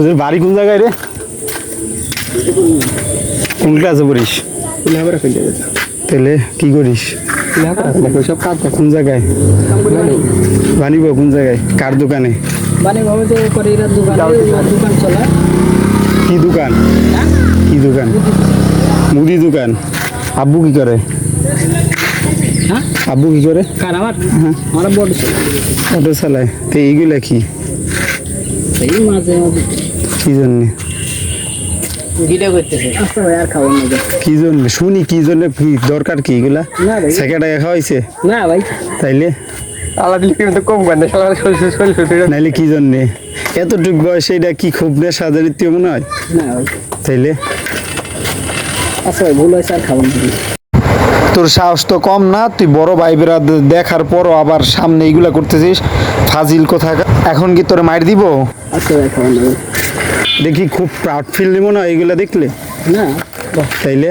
তোদের বাড়ি কোন জায়গায় রে? কোন ক্লাসে পড়িস লেখাপড়া করে গেছে তাহলে কি করিস? সব কাজ কোন জায়গায়? বানিব কোন জায়গায়? কার দোকানে? কি দোকান? কি দোকান? মুদি দোকান। আব্বু কি করে? হ্যাঁ? আব্বু কি করে? আমার? আমার বড় অটো চালায় তো এইগুলা কি? মাঝে। কি জন্যে? ভিডিও করতেছে। আচ্ছা ভাই আর খাবার না কি জন্য? শুনি কি জন্য কি দরকার কি এগুলা? না সেকেন্ড টাকা খাওয়াইছে? না ভাই। তাইলে? আল্লাহ দিলে কিন্তু কম করে সকালে শরীর শরীর শরীর নাইলে কি জন্যে? এতটুক বয়সে এটা কি খুব নেশা জানিত মনে হয়? তাইলে? আচ্ছা ভুল হয়েছে আর খাবার তোর সাহস তো কম না তুই বড় ভাই বেড়া দেখার পরও আবার সামনে এইগুলা করতেছিস। ফাজিল কোথা এখন কি তোর মার দিব? আচ্ছা দেখি খুব প্রাউড ফিল নিব না এইগুলা দেখলে? না। তাইলে?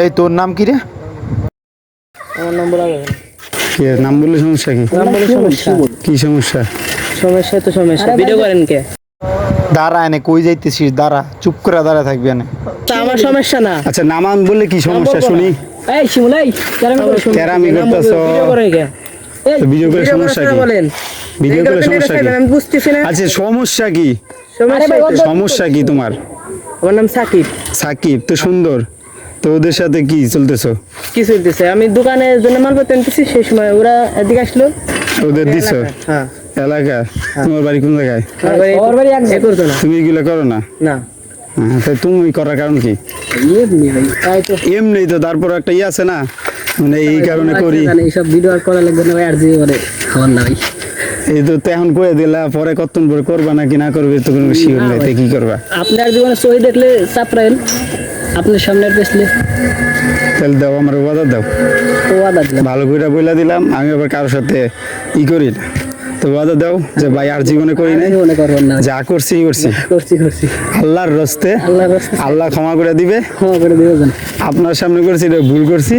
এই তোর নাম কি রে? আমার কি নাম বললে সমস্যা কি? সমস্যা? কি সমস্যা? সমস্যা তো সমস্যা। ভিডিও করেন কে? দাঁড়া এনে কই যাইতেছিস? দাঁড়া চুপ করে দাঁড়া থাকবি এনে। আমার সমস্যা না। আচ্ছা নামান বললে কি সমস্যা? শুনি। এই শিমুল করতেছ। ভিডিও করে কে? ভিডিও করে সমস্যা কি? ভিডিও করে সমস্যা কি? আচ্ছা সমস্যা কি? সমস্যা কি? তোমার? আমার নাম সাকিব। সাকিব তো সুন্দর। তো ওদের সাথে কি চলতেছো? কি চলতেছে? আমি দোকানের জন্য মালপত্র আনতেছি সেই সময় ওরা এদিকে আসলো। ওদের দিছো? হ্যাঁ। এলাকা? তোমার বাড়ি কোন জায়গায়? ওর বাড়ি এক করতো না তুমি এগুলো করো না? না। হ্যাঁ, তাই তুমি করার কারণ কি? এমনি তো। তারপর একটা ইয়ে আছে না? মানে এই কারণে করি। এইসব ভিডিও আর করা লাগবে না আর দিয়ে মানে খাবার না ভাই। এই তো তেমন করে দিলা পরে কতক্ষণ পরে করবা নাকি না করবে তো কোনো শিওর নাই কি করবা? আপনার জীবনে সহি দেখলে চাপড়াইল আপনার সামনের পেছলে তাহলে দাও আমার ওয়াদা দাও। ওয়াদা দিলাম। ভালো করে বইলা দিলাম আমি আবার কারোর সাথে ই করি না। তো বাধা দাও যে ভাই আর জীবনে করি নাই। মনে করবেন না। যা করছি করছি। করছি করছি। আল্লাহর রস্তে আল্লাহর রাস্তা। আল্লাহ ক্ষমা করে দিবে। ক্ষমা করে দিবেন আপনার সামনে করছি এটা ভুল করছি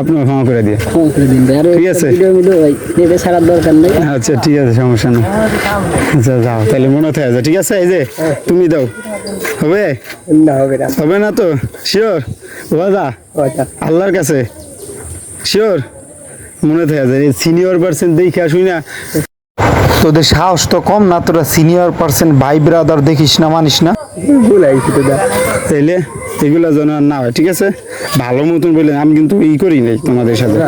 আপনিও ক্ষমা করে দিয়ে ক্ষমা করে দিন আর ঠিক আছে। ভিডিও ভিডিও ভাই। নেবে ছাড়ার দরকার নেই। আচ্ছা ঠিক আছে সমস্যা নেই। আচ্ছা যাও তাহলে মনে থাকে যা ঠিক আছে এই যে তুমি দাও। হবে? না হবে না। হবে না তো? শিওর বাদা আল্লাহর কাছে? শিওর মনে থাকে সিনিয়র পার্সেন্ট দেখে শুই না। তোদের সাহস তো কম না তোরা সিনিয়র পার্সন ভাই ব্রাদার দেখিস না মানিস না। তাইলে এগুলো যেন না হয় ঠিক আছে? ভালো মতন বললেন আমি কিন্তু ই করি নাই তোমাদের সাথে।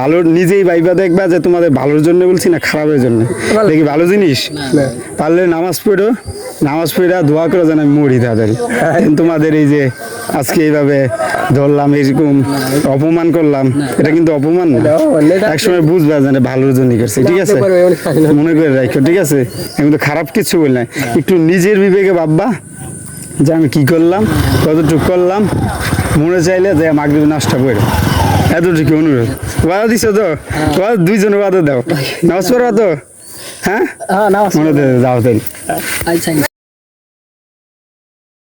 ভালো নিজেই ভাইবা দেখবা যে তোমাদের ভালোর জন্য বলছি না খারাপের জন্য। দেখি ভালো জিনিস? পারলে নামাজ পড়ো নামাজ পড়ে দোয়া করে যেন আমি মরি তাড়াতাড়ি। তোমাদের এই যে আজকে এইভাবে ধরলাম এরকম অপমান করলাম। এটা কিন্তু অপমান না। একসময় বুঝবা যেন ভালোর জন্য করছে ঠিক আছে? মনে করে রাখো ঠিক আছে? আমি তো খারাপ কিছু বলি না। একটু নিজের বিবেকে ভাববা যে আমি কি করলাম কতটুকু করলাম। মনে চাইলে যে মাগরিব নাস্তা করে। এতটুকু অনুরোধ। বাধা দিছ তো? দুইজনে বাধা দাও। পড়বা তো? হ্যাঁ? হ্যাঁ না মনে দে- দাও তাই